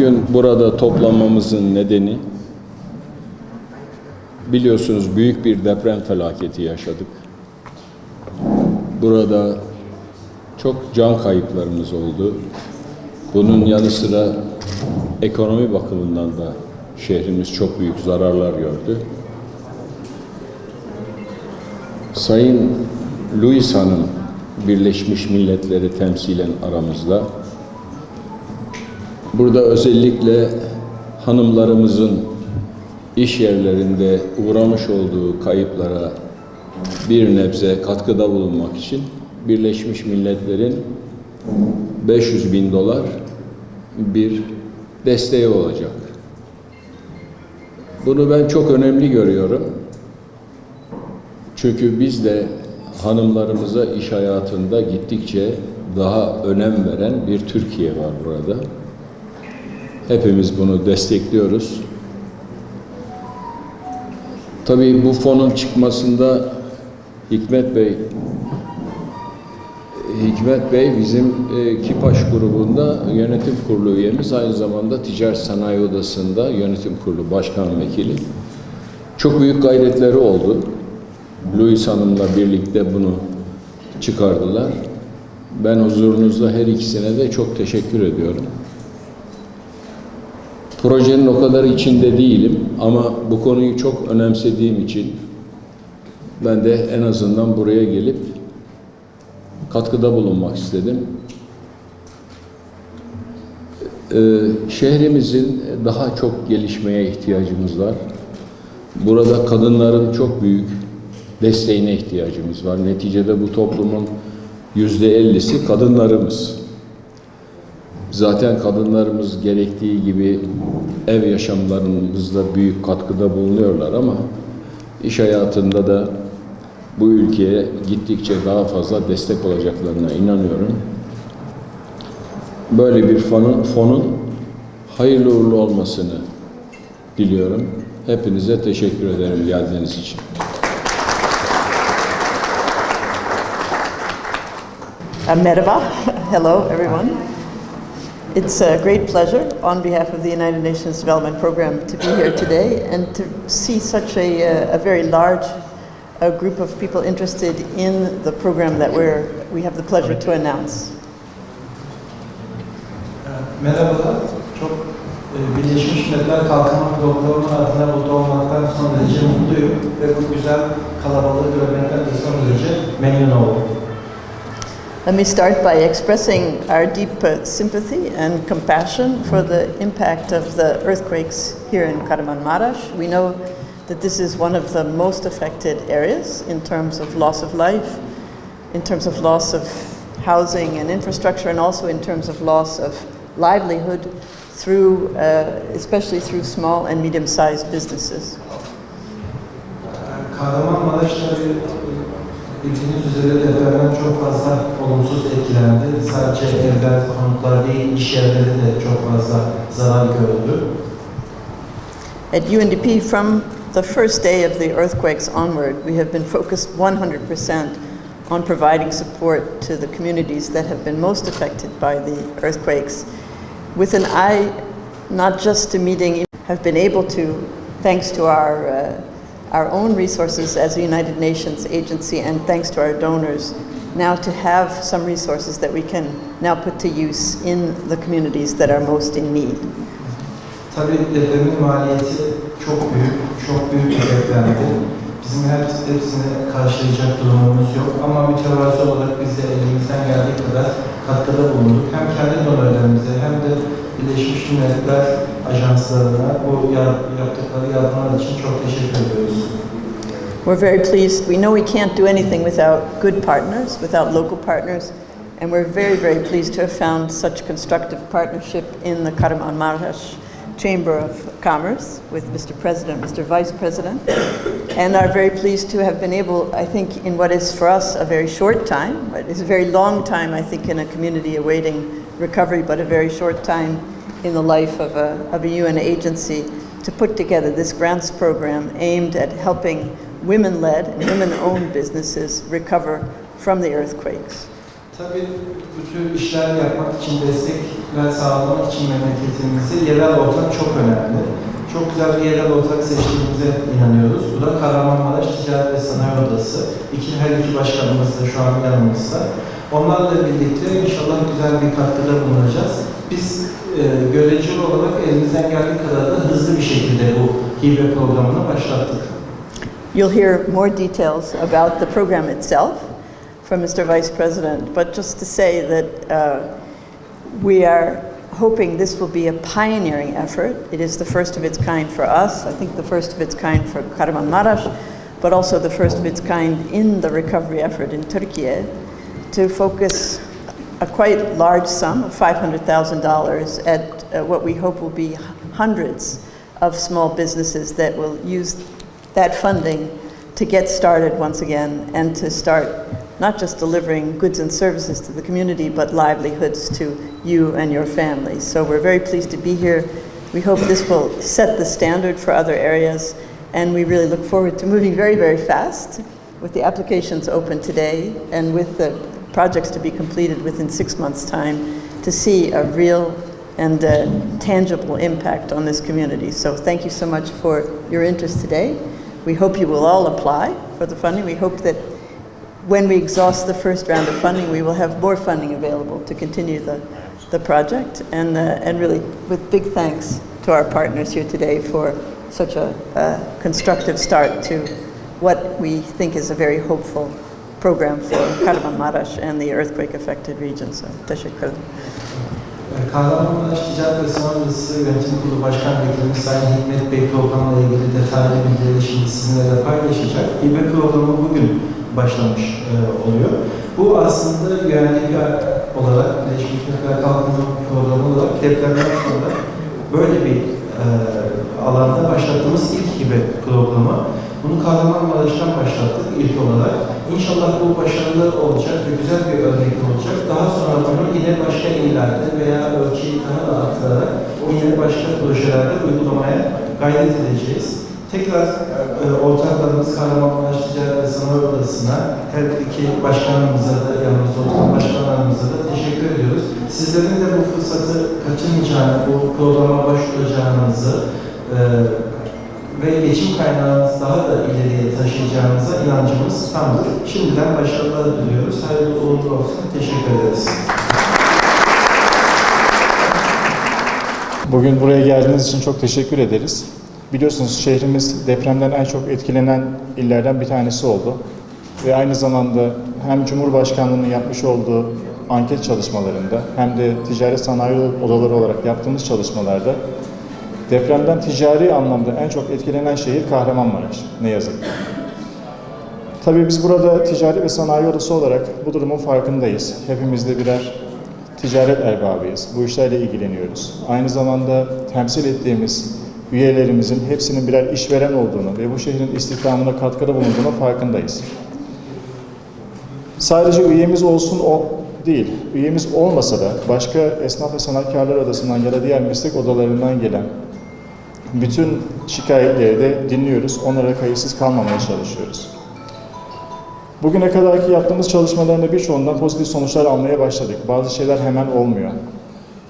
Bugün burada toplanmamızın nedeni biliyorsunuz büyük bir deprem felaketi yaşadık. Burada çok can kayıplarımız oldu. Bunun yanı sıra ekonomi bakımından da şehrimiz çok büyük zararlar gördü. Sayın Louis Hanım Birleşmiş Milletleri temsilen aramızda. Burada özellikle hanımlarımızın iş yerlerinde uğramış olduğu kayıplara bir nebze katkıda bulunmak için Birleşmiş Milletler'in 500 bin dolar bir desteği olacak. Bunu ben çok önemli görüyorum. Çünkü biz de hanımlarımıza iş hayatında gittikçe daha önem veren bir Türkiye var burada. Hepimiz bunu destekliyoruz. Tabii bu fonun çıkmasında Hikmet Bey Hikmet Bey bizim e, Kipaş grubunda yönetim kurulu üyemiz. Aynı zamanda Ticaret Sanayi Odası'nda yönetim kurulu başkan vekili. Çok büyük gayretleri oldu. Louis Hanım'la birlikte bunu çıkardılar. Ben huzurunuzda her ikisine de çok teşekkür ediyorum. Projenin o kadar içinde değilim ama bu konuyu çok önemsediğim için ben de en azından buraya gelip katkıda bulunmak istedim. Ee, şehrimizin daha çok gelişmeye ihtiyacımız var. Burada kadınların çok büyük desteğine ihtiyacımız var. Neticede bu toplumun yüzde ellisi kadınlarımız. Zaten kadınlarımız gerektiği gibi ev yaşamlarımızda büyük katkıda bulunuyorlar ama iş hayatında da bu ülkeye gittikçe daha fazla destek olacaklarına inanıyorum. Böyle bir fonun, fonun hayırlı uğurlu olmasını diliyorum. Hepinize teşekkür ederim geldiğiniz için. Uh, Merhaba. Hello, everyone. It's a great pleasure on behalf of the United Nations Development Program to be here today and to see such a, uh, a very large uh, group of people interested in the program that we're, we have the pleasure to announce. Çok. Let me start by expressing our deep uh, sympathy and compassion for the impact of the earthquakes here in Kahramanmaraş. We know that this is one of the most affected areas in terms of loss of life, in terms of loss of housing and infrastructure, and also in terms of loss of livelihood through, uh, especially through small and medium-sized businesses. Bildiğiniz üzere depremden çok fazla olumsuz etkilendi. Sadece evler, konutlar değil, iş yerleri de çok fazla zarar gördü. At UNDP, from the first day of the earthquakes onward, we have been focused 100% on providing support to the communities that have been most affected by the earthquakes, with an eye not just to meeting, have been able to, thanks to our, uh, our own resources as a United Nations agency and thanks to our donors, now to have some resources that we can now put to use in the communities that are most in need. Tabii depremin maliyeti çok büyük, çok büyük bir depremdi. Bizim her hepsini karşılayacak durumumuz yok ama mütevazı olarak biz de elimizden geldiği kadar katkıda bulunduk. Hem kendi donörlerimize hem de Birleşmiş Milletler Ajanslarına bu yaptıkları yardımlar için çok teşekkür ediyoruz. We're very pleased. We know we can't do anything without good partners, without local partners, and we're very, very pleased to have found such constructive partnership in the Kahramanmaraş Chamber of Commerce with Mr. President, Mr. Vice President, and are very pleased to have been able, I think, in what is for us a very short time, but it's a very long time, I think, in a community awaiting recovery, but a very short time in the life of a, of a UN agency to put together this grants program aimed at helping women-led and women-owned businesses recover from the earthquakes. Tabii bu işler yapmak için, destekler sağlamak için memleketimizde yerel ortam çok önemli. Çok güzel bir yerel ortak seçtiğimize inanıyoruz. Bu da Kahramanmaraş Ticaret ve Sanayi Odası. İki, her iki başkanımız da şu an yanımızda. Onlarla birlikte inşallah güzel bir katkıda bulunacağız. Biz e, olarak elimizden geldiği kadar da hızlı bir şekilde bu hibe programını başlattık. You'll hear more details about the program itself from Mr. Vice President, but just to say that uh, we are hoping this will be a pioneering effort. It is the first of its kind for us, I think the first of its kind for Kahramanmaraş, but also the first of its kind in the recovery effort in Turkey to focus a quite large sum of $500,000 at uh, what we hope will be hundreds of small businesses that will use that funding to get started once again and to start not just delivering goods and services to the community, but livelihoods to you and your families. So we're very pleased to be here. We hope this will set the standard for other areas, and we really look forward to moving very, very fast with the applications open today and with the projects to be completed within six months' time to see a real and uh, tangible impact on this community. So thank you so much for your interest today. We hope you will all apply for the funding. We hope that when we exhaust the first round of funding, we will have more funding available to continue the, the project. And, uh, and really, with big thanks to our partners here today for such a, a constructive start to what we think is a very hopeful program for Kahramanmaraş and the earthquake-affected region. So, teşekkür ederim. Kahramanmaraş Ticaret ve Sanayi Odası Yönetim Kurulu Başkan Vekilimiz Sayın Hikmet Bey programla ilgili detaylı bilgileri şimdi sizinle de paylaşacak. İBE programı bugün başlamış e, oluyor. Bu aslında UNDP olarak, Birleşmiş Milletler Kalkınma Programı olarak depremden sonra böyle bir e, alanda başlattığımız ilk hibe programı. Bunu Kahramanmaraş'tan başlattık ilk olarak. İnşallah bu başarılı olacak ve güzel bir örnek olacak. Daha sonra bunu yine başka illerde veya ölçeği daha da arttırarak yine başka projelerde uygulamaya gayret edeceğiz. Tekrar e, ortaklarımız Kahramanmaraş Ticaret ve Sanayi Odası'na, her iki başkanımıza da, yanımızda oturan başkanlarımıza da teşekkür ediyoruz. Sizlerin de bu fırsatı kaçırmayacağını, bu programa başvuracağınızı e, ve geçim kaynağınızı daha da ileriye taşıyacağınıza inancımız tamdır. Şimdiden başarılar diliyoruz. Hayırlı uğurlu olsun. Teşekkür ederiz. Bugün buraya geldiğiniz için çok teşekkür ederiz. Biliyorsunuz şehrimiz depremden en çok etkilenen illerden bir tanesi oldu. Ve aynı zamanda hem Cumhurbaşkanlığı'nın yapmış olduğu anket çalışmalarında hem de ticaret sanayi odaları olarak yaptığımız çalışmalarda depremden ticari anlamda en çok etkilenen şehir Kahramanmaraş. Ne yazık ki. Tabii biz burada ticari ve sanayi odası olarak bu durumun farkındayız. Hepimiz de birer ticaret erbabıyız. Bu işlerle ilgileniyoruz. Aynı zamanda temsil ettiğimiz üyelerimizin hepsinin birer işveren olduğunu ve bu şehrin istihdamına katkıda bulunduğunu farkındayız. Sadece üyemiz olsun o değil. Üyemiz olmasa da başka esnaf ve sanatkarlar odasından ya da diğer meslek odalarından gelen bütün şikayetleri de dinliyoruz. Onlara kayıtsız kalmamaya çalışıyoruz. Bugüne kadarki yaptığımız çalışmalarında birçoğundan pozitif sonuçlar almaya başladık. Bazı şeyler hemen olmuyor.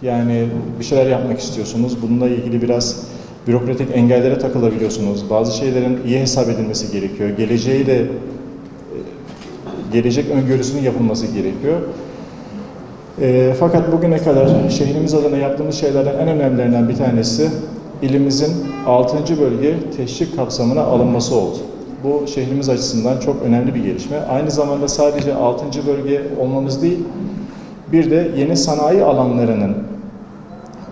Yani bir şeyler yapmak istiyorsunuz. Bununla ilgili biraz bürokratik engellere takılabiliyorsunuz. Bazı şeylerin iyi hesap edilmesi gerekiyor. Geleceği de gelecek öngörüsünün yapılması gerekiyor. E, fakat bugüne kadar şehrimiz adına yaptığımız şeylerden en önemlilerinden bir tanesi ilimizin 6. bölge teşvik kapsamına alınması oldu. Bu şehrimiz açısından çok önemli bir gelişme. Aynı zamanda sadece 6. bölge olmamız değil, bir de yeni sanayi alanlarının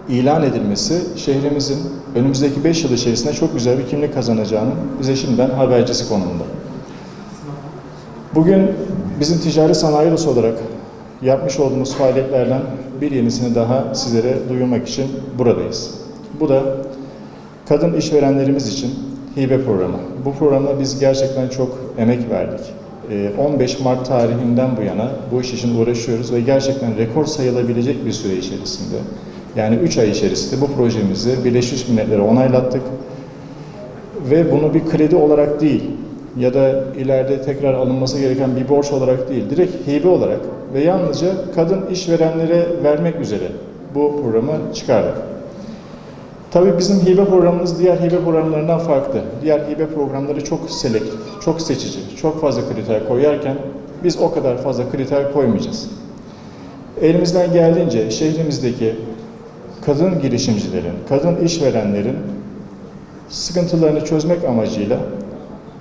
ilan edilmesi şehrimizin önümüzdeki 5 yıl içerisinde çok güzel bir kimlik kazanacağının bize şimdiden habercisi konumunda. Bugün bizim ticari sanayi odası olarak yapmış olduğumuz faaliyetlerden bir yenisini daha sizlere duyurmak için buradayız. Bu da kadın işverenlerimiz için hibe programı. Bu programda biz gerçekten çok emek verdik. Ee, 15 Mart tarihinden bu yana bu iş için uğraşıyoruz ve gerçekten rekor sayılabilecek bir süre içerisinde yani 3 ay içerisinde bu projemizi Birleşmiş Milletler'e onaylattık. Ve bunu bir kredi olarak değil, ya da ileride tekrar alınması gereken bir borç olarak değil, direkt hibe olarak ve yalnızca kadın işverenlere vermek üzere bu programı çıkardık. Tabii bizim hibe programımız diğer hibe programlarından farklı. Diğer hibe programları çok selektif, çok seçici, çok fazla kriter koyarken biz o kadar fazla kriter koymayacağız. Elimizden geldiğince şehrimizdeki kadın girişimcilerin, kadın işverenlerin sıkıntılarını çözmek amacıyla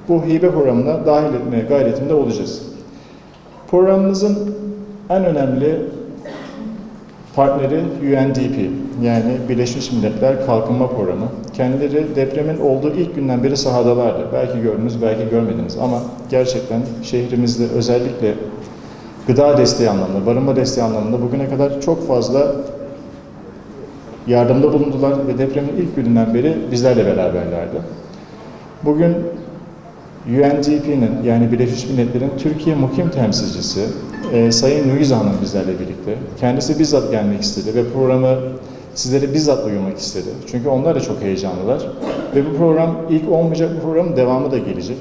bu hibe programına dahil etmeye gayretinde olacağız. Programımızın en önemli partneri UNDP yani Birleşmiş Milletler Kalkınma Programı. Kendileri depremin olduğu ilk günden beri sahadalardı. Belki gördünüz, belki görmediniz ama gerçekten şehrimizde özellikle gıda desteği anlamında, barınma desteği anlamında bugüne kadar çok fazla yardımda bulundular ve depremin ilk gününden beri bizlerle beraberlerdi. Bugün UNDP'nin yani Birleşmiş Milletler'in Türkiye mukim temsilcisi e, Sayın Nuiza Hanım bizlerle birlikte. Kendisi bizzat gelmek istedi ve programı sizlere bizzat duyurmak istedi. Çünkü onlar da çok heyecanlılar. Ve bu program ilk olmayacak bu programın devamı da gelecek.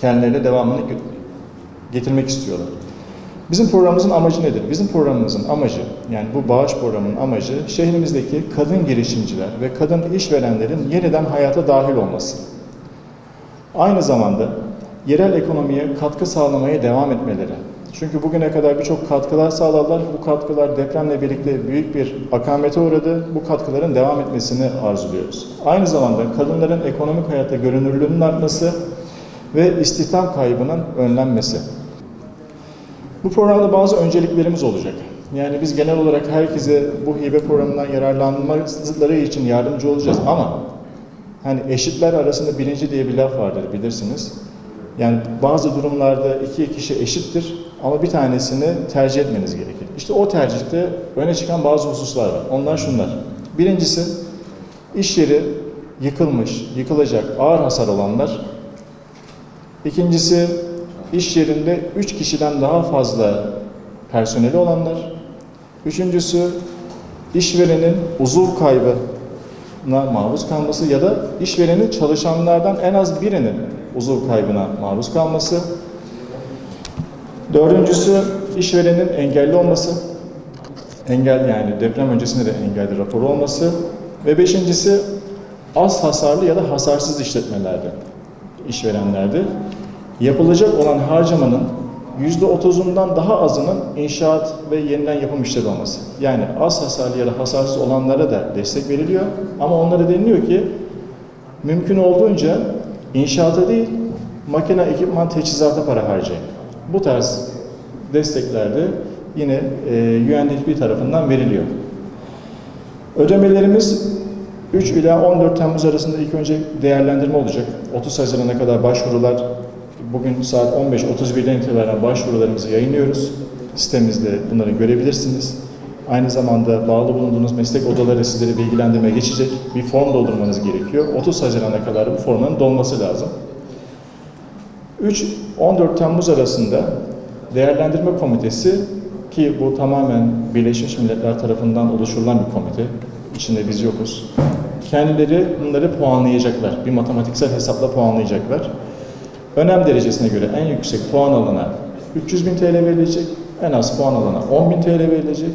Kendilerine devamını getirmek istiyorlar. Bizim programımızın amacı nedir? Bizim programımızın amacı, yani bu bağış programının amacı şehrimizdeki kadın girişimciler ve kadın işverenlerin yeniden hayata dahil olması. Aynı zamanda yerel ekonomiye katkı sağlamaya devam etmeleri. Çünkü bugüne kadar birçok katkılar sağladılar. Bu katkılar depremle birlikte büyük bir akamete uğradı. Bu katkıların devam etmesini arzuluyoruz. Aynı zamanda kadınların ekonomik hayatta görünürlüğünün artması ve istihdam kaybının önlenmesi. Bu programda bazı önceliklerimiz olacak. Yani biz genel olarak herkese bu hibe programından yararlanmaları için yardımcı olacağız ama hani eşitler arasında birinci diye bir laf vardır bilirsiniz. Yani bazı durumlarda iki kişi eşittir ama bir tanesini tercih etmeniz gerekir. İşte o tercihte öne çıkan bazı hususlar var. Onlar şunlar. Birincisi iş yeri yıkılmış, yıkılacak, ağır hasar olanlar. İkincisi iş yerinde üç kişiden daha fazla personeli olanlar. Üçüncüsü işverenin uzuv kaybına maruz kalması ya da işverenin çalışanlardan en az birinin uzuv kaybına maruz kalması. Dördüncüsü işverenin engelli olması. Engel yani deprem öncesinde de engelli raporu olması. Ve beşincisi az hasarlı ya da hasarsız işletmelerde, işverenlerde yapılacak olan harcamanın yüzde otuzundan daha azının inşaat ve yeniden yapım işleri olması. Yani az hasarlı ya da hasarsız olanlara da destek veriliyor ama onlara deniliyor ki mümkün olduğunca inşaata değil makine, ekipman, teçhizata para harcayın. Bu tarz destekler de yine e, UNDP tarafından veriliyor. Ödemelerimiz 3 ila 14 Temmuz arasında ilk önce değerlendirme olacak. 30 Haziran'a kadar başvurular Bugün saat 15.31'den itibaren başvurularımızı yayınlıyoruz. Sitemizde bunları görebilirsiniz. Aynı zamanda bağlı bulunduğunuz meslek odaları sizleri bilgilendirmeye geçecek. Bir form doldurmanız gerekiyor. 30 Haziran'a kadar bu formun dolması lazım. 3-14 Temmuz arasında değerlendirme komitesi ki bu tamamen Birleşmiş Milletler tarafından oluşturulan bir komite. İçinde biz yokuz. Kendileri bunları puanlayacaklar. Bir matematiksel hesapla puanlayacaklar. Önem derecesine göre en yüksek puan alana 300 bin TL verilecek, en az puan alana 10 bin TL verilecek.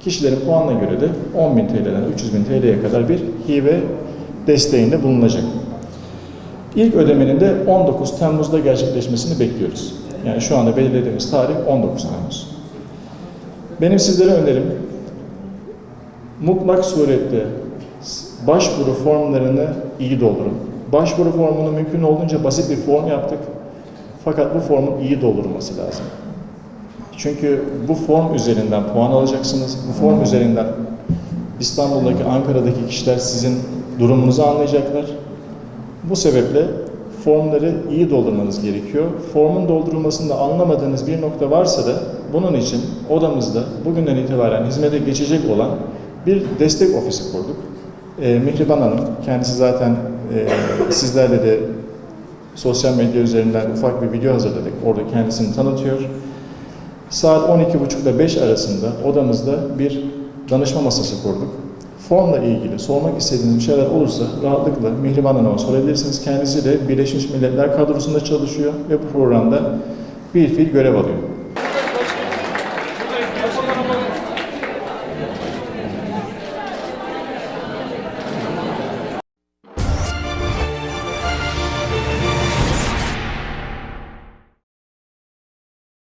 Kişilerin puanına göre de 10 bin TL'den 300 bin TL'ye kadar bir hibe desteğinde bulunacak. İlk ödemenin de 19 Temmuz'da gerçekleşmesini bekliyoruz. Yani şu anda belirlediğimiz tarih 19 Temmuz. Benim sizlere önerim mutlak surette başvuru formlarını iyi doldurun. Başvuru formunu mümkün olduğunca basit bir form yaptık. Fakat bu formun iyi doldurulması lazım. Çünkü bu form üzerinden puan alacaksınız. Bu form üzerinden İstanbul'daki, Ankara'daki kişiler sizin durumunuzu anlayacaklar. Bu sebeple formları iyi doldurmanız gerekiyor. Formun doldurulmasında anlamadığınız bir nokta varsa da bunun için odamızda bugünden itibaren hizmete geçecek olan bir destek ofisi kurduk. Ee, Mihriban Hanım, kendisi zaten e, sizlerle de sosyal medya üzerinden ufak bir video hazırladık. Orada kendisini tanıtıyor. Saat 12.30 ile 5 arasında odamızda bir danışma masası kurduk. formla ilgili sormak istediğiniz bir şeyler olursa rahatlıkla Mihriban Hanım'a sorabilirsiniz. Kendisi de Birleşmiş Milletler kadrosunda çalışıyor ve bu programda bir fiil görev alıyor.